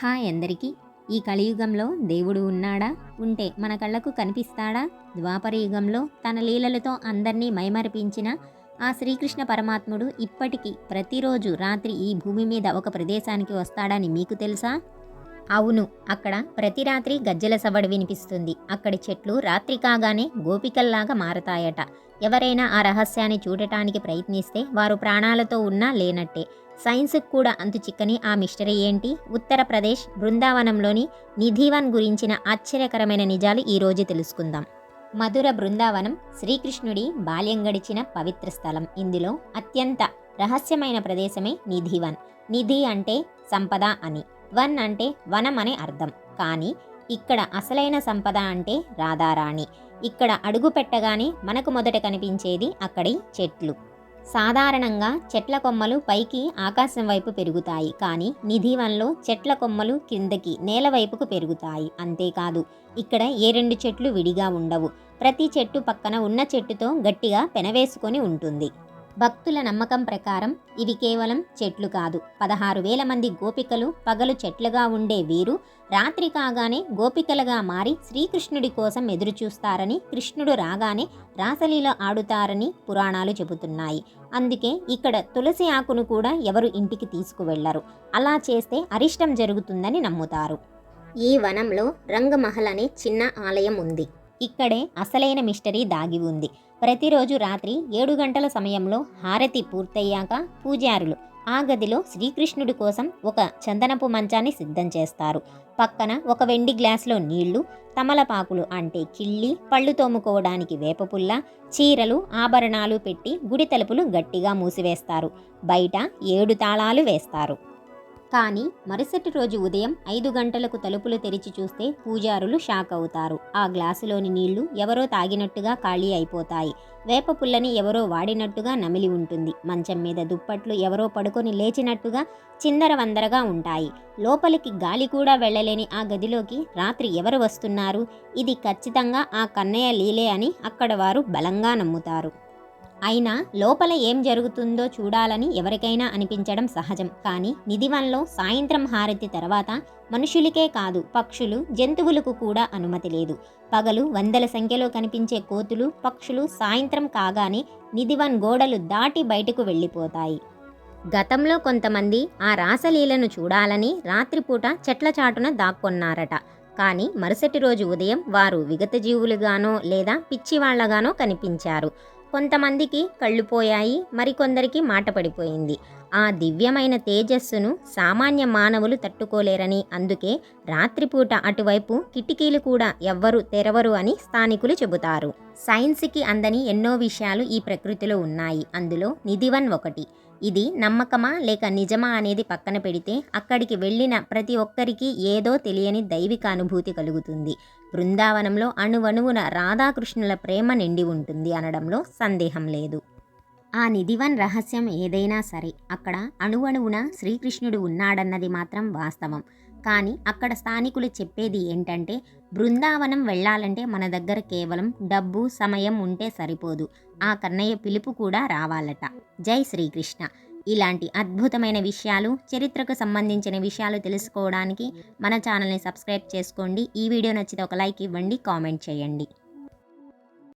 Hi అందరికీ ఈ కలియుగంలో దేవుడు ఉన్నాడా? ఉంటే మన కళ్ళకు కనిపిస్తాడా? ద్వాపర యుగంలో తన లీలలతో అందరినీ మైమరిపించిన ఆ శ్రీకృష్ణ పరమాత్ముడు ఇప్పటికీ ప్రతిరోజు రాత్రి ఈ భూమి మీద ఒక ప్రదేశానికి వస్తాడని మీకు తెలుసా? అవును అక్కడ ప్రతి రాత్రి గజ్జల సవడి వినిపిస్తుంది. అక్కడి చెట్లు రాత్రి కాగానే గోపికల్లాగా మారతాయట. ఎవరైనా ఆ రహస్యాన్ని చూడటానికి ప్రయత్నిస్తే వారు ప్రాణాలతో ఉన్నా లేనట్టే. సైన్స్కు కూడా అంతు చిక్కని ఆ మిస్టరీ ఏంటి? ఉత్తరప్రదేశ్ బృందావనంలోని నిధివన్ గురించిన ఆశ్చర్యకరమైన నిజాలు ఈరోజు తెలుసుకుందాం. మధుర బృందావనం శ్రీకృష్ణుడి బాల్యం గడిచిన పవిత్ర స్థలం. ఇందులో అత్యంత రహస్యమైన ప్రదేశమే నిధివన్. నిధి అంటే సంపద అని వన్ అంటే వనం అనే అర్థం. కానీ ఇక్కడ అసలైన సంపద అంటే రాధారాణి. ఇక్కడ అడుగు పెట్టగానే మనకు మొదట కనిపించేది అక్కడి చెట్లు. సాధారణంగా చెట్ల కొమ్మలు పైకి ఆకాశం వైపు పెరుగుతాయి కానీ నిధివన్లో చెట్ల కొమ్మలు కిందకి నేల వైపుకు పెరుగుతాయి. అంతేకాదు ఇక్కడ ఏ రెండు చెట్లు విడిగా ఉండవు. ప్రతి చెట్టు పక్కన ఉన్న చెట్టుతో గట్టిగా పెనవేసుకొని ఉంటుంది. భక్తుల నమ్మకం ప్రకారం ఇవి కేవలం చెట్లు కాదు. పదహారు వేల మంది గోపికలు పగలు చెట్లుగా ఉండే వీరు రాత్రి కాగానే గోపికలుగా మారి శ్రీకృష్ణుడి కోసం ఎదురుచూస్తారని కృష్ణుడు రాగానే రాసలీల ఆడుతారని పురాణాలు చెబుతున్నాయి. అందుకే ఇక్కడ తులసి ఆకును కూడా ఎవరు ఇంటికి తీసుకువెళ్ళరు. అలా చేస్తే అరిష్టం జరుగుతుందని నమ్ముతారు. ఈ వనంలో రంగమహల్ అనే చిన్న ఆలయం ఉంది. ఇక్కడే అసలైన మిస్టరీ దాగి ఉంది. ప్రతిరోజు రాత్రి ఏడు గంటల సమయంలో హారతి పూర్తయ్యాక పూజారులు ఆ గదిలో శ్రీకృష్ణుడి కోసం ఒక చందనపు మంచాన్ని సిద్ధం చేస్తారు. పక్కన ఒక వెండి గ్లాసులో నీళ్ళు తమలపాకులు అంటే కిళ్ళి పళ్ళు తోముకోవడానికి వేపపుల్ల చీరలు ఆభరణాలు పెట్టి గుడి తలుపులు గట్టిగా మూసివేస్తారు. బయట ఏడు తాళాలు వేస్తారు. కానీ మరుసటి రోజు ఉదయం ఐదు గంటలకు తలుపులు తెరిచి చూస్తే పూజారులు షాక్ అవుతారు ఆ గ్లాసులోని నీళ్ళు ఎవరో తాగినట్టుగా ఖాళీ అయిపోతాయి. వేప పుల్లని ఎవరో వాడినట్టుగా నమిలి ఉంటుంది. మంచం మీద దుప్పట్లు ఎవరో పడుకొని లేచినట్టుగా చిందర వందరగా ఉంటాయి. లోపలికి గాలి కూడా వెళ్ళలేని ఆ గదిలోకి రాత్రి ఎవరు వస్తున్నారు? ఇది ఖచ్చితంగా ఆ కన్నయ్య లీలే అని అక్కడ వారు బలంగా నమ్ముతారు. అయినా లోపల ఏం జరుగుతుందో చూడాలని ఎవరికైనా అనిపించడం సహజం. కానీ నిధివన్లో సాయంత్రం హారతి తర్వాత మనుషులకే కాదు పక్షులు జంతువులకు కూడా అనుమతి లేదు. పగలు వందల సంఖ్యలో కనిపించే కోతులు పక్షులు సాయంత్రం కాగానే నిధివన్ గోడలు దాటి బయటకు వెళ్ళిపోతాయి. గతంలో కొంతమంది ఆ రాసలీలను చూడాలని రాత్రిపూట చెట్ల చాటున దాక్కొన్నారట. కానీ మరుసటి రోజు ఉదయం వారు విగతజీవులుగానో లేదా పిచ్చివాళ్ళగానో కనిపించారు. కొంతమందికి కళ్ళు పోయాయి మరికొందరికి మాట పడిపోయింది. ఆ దివ్యమైన తేజస్సును సామాన్య మానవులు తట్టుకోలేరని అందుకే రాత్రిపూట అటువైపు కిటికీలు కూడా ఎవ్వరు తెరవరు అని స్థానికులు చెబుతారు. సైన్స్కి అందని ఎన్నో విషయాలు ఈ ప్రకృతిలో ఉన్నాయి. అందులో నిధివన్ ఒకటి. ఇది నమ్మకమా లేక నిజమా అనేది పక్కన పెడితే అక్కడికి వెళ్ళిన ప్రతి ఒక్కరికి ఏదో తెలియని దైవిక అనుభూతి కలుగుతుంది. బృందావనంలో అణువణువున రాధాకృష్ణుల ప్రేమ నిండి ఉంటుంది అనడంలో సందేహం లేదు. ఆ నిధివన్ రహస్యం ఏదైనా సరే అక్కడ అణువణువున శ్రీకృష్ణుడు ఉన్నాడన్నది మాత్రం వాస్తవం. కానీ అక్కడ స్థానికులు చెప్పేది ఏంటంటే బృందావనం వెళ్ళాలంటే మన దగ్గర కేవలం డబ్బు సమయం ఉంటే సరిపోదు. ఆ కన్నయ్య పిలుపు కూడా రావాలట. జై శ్రీకృష్ణ. ఇలాంటి అద్భుతమైన విషయాలు చరిత్రకు సంబంధించిన విషయాలు తెలుసుకోవడానికి మన ఛానల్ని సబ్స్క్రైబ్ చేసుకోండి. ఈ వీడియో నచ్చితే ఒక లైక్ ఇవ్వండి కామెంట్ చేయండి.